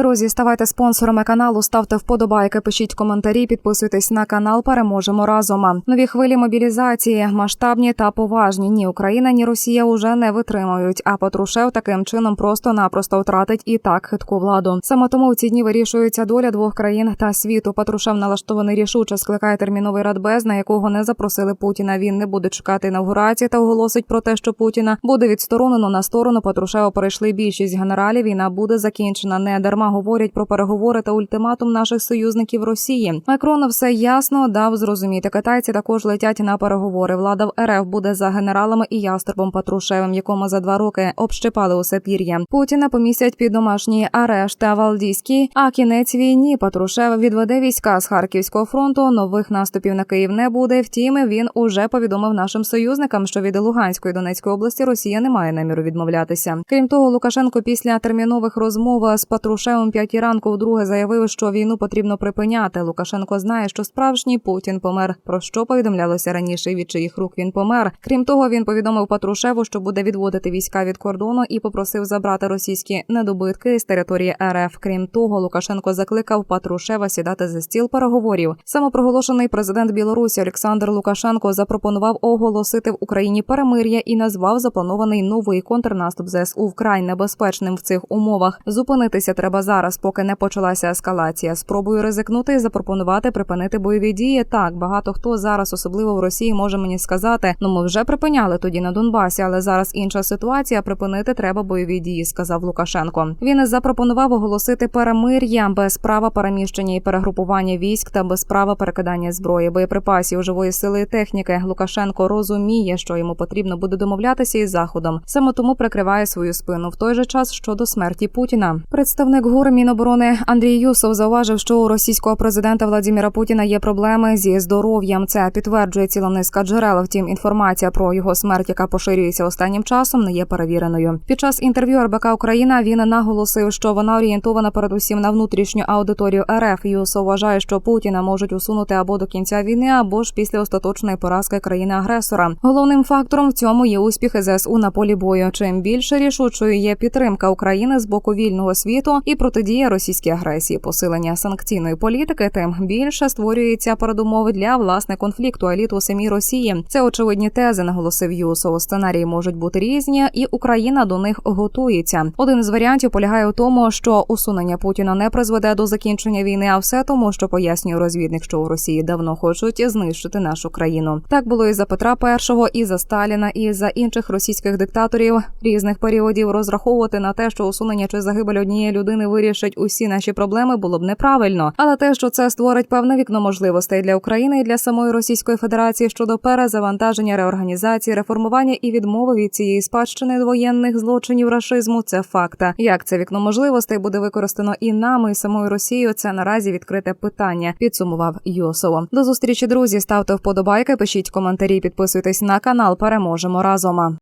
Друзі, ставайте спонсорами каналу, ставте вподобайки, пишіть коментарі, підписуйтесь на канал. Переможемо разом. Нові хвилі мобілізації, масштабні та поважні. Ні Україна, ні Росія уже не витримують. А Патрушев таким чином просто-напросто втратить і так хитку владу. Саме тому в ці дні вирішується доля двох країн та світу. Патрушев налаштований рішуче скликає терміновий радбез, на якого не запросили Путіна. Він не буде чекати інаугурації та оголосить про те, що Путіна буде відсторонено на сторону Патрушева. Перейшли більшість генералів. Війна буде закінчена. Не дарма говорять про переговори та ультиматум наших союзників Росії. Макрон все ясно дав зрозуміти. Китайці також летять на переговори. Влада в РФ буде за генералами і ястребом Патрушевим, якому за два роки общипали усе пір'я. Путіна помістять під домашній арешт. Валдійський, а кінець війні Патрушев відведе війська з Харківського фронту. Нових наступів на Київ не буде. Втім, він уже повідомив нашим союзникам, що від Луганської Донецької області Росія не має наміру відмовлятися. Крім того, Лукашенко після термінових розмов з Патрушевим п'ятій ранку вдруге заявив, що війну потрібно припиняти. Лукашенко знає, що справжній Путін помер. Про що повідомлялося раніше, від чиїх рук він помер. Крім того, він повідомив Патрушеву, що буде відводити війська від кордону і попросив забрати російські недобитки з території РФ. Крім того, Лукашенко закликав Патрушева сідати за стіл переговорів. Самопроголошений президент Білорусі Олександр Лукашенко запропонував оголосити в Україні перемир'я і назвав запланований новий контрнаступ ЗСУ вкрай небезпечним в цих умовах. Зупинитися треба зараз, поки не почалася ескалація. Спробую ризикнути і запропонувати припинити бойові дії. Так багато хто зараз, особливо в Росії, може мені сказати: ну ми вже припиняли тоді на Донбасі, але зараз інша ситуація. Припинити треба бойові дії, сказав Лукашенко. Він запропонував оголосити перемир'я без права переміщення і перегрупування військ та без права перекидання зброї, боєприпасів, живої сили і техніки. Лукашенко розуміє, що йому потрібно буде домовлятися із заходом. Саме тому прикриває свою спину в той же час щодо смерті Путіна. Представник ГУР Міноборони Андрій Юсов зауважив, що у російського президента Владіміра Путіна є проблеми зі здоров'ям. Це підтверджує ціла низка джерел. Втім, інформація про його смерть, яка поширюється останнім часом, не є перевіреною. Під час інтерв'ю РБК Україна він наголосив, що вона орієнтована передусім на внутрішню аудиторію РФ. Юсов вважає, що Путіна можуть усунути або до кінця війни, або ж після остаточної поразки країни-агресора. Головним фактором в цьому є успіхи ЗСУ на полі бою. Чим більше рішучою є підтримка України з боку вільного світу і протидія російській агресії, посилення санкційної політики, тим більше створюється передумови для власне конфлікту еліт у самій Росії. Це очевидні тези, наголосив Юсов. Сценарії можуть бути різні, і Україна до них готується. Один з варіантів полягає у тому, що усунення Путіна не призведе до закінчення війни, а все тому, що пояснює розвідник, що у Росії давно хочуть знищити нашу країну. Так було і за Петра І, і за Сталіна, і за інших російських диктаторів різних періодів. Розраховувати на те, що усунення чи загибель однієї людини вирішить усі наші проблеми, було б неправильно. Але те, що це створить певне вікно можливостей для України і для самої Російської Федерації щодо перезавантаження, реорганізації, реформування і відмови від цієї спадщини воєнних злочинів рашизму, це факта. Як це вікно можливостей буде використано і нами, і самою Росією, це наразі відкрите питання. Підсумував Йосово. До зустрічі, друзі. Ставте вподобайки, пишіть коментарі, підписуйтесь на канал. Переможемо разом.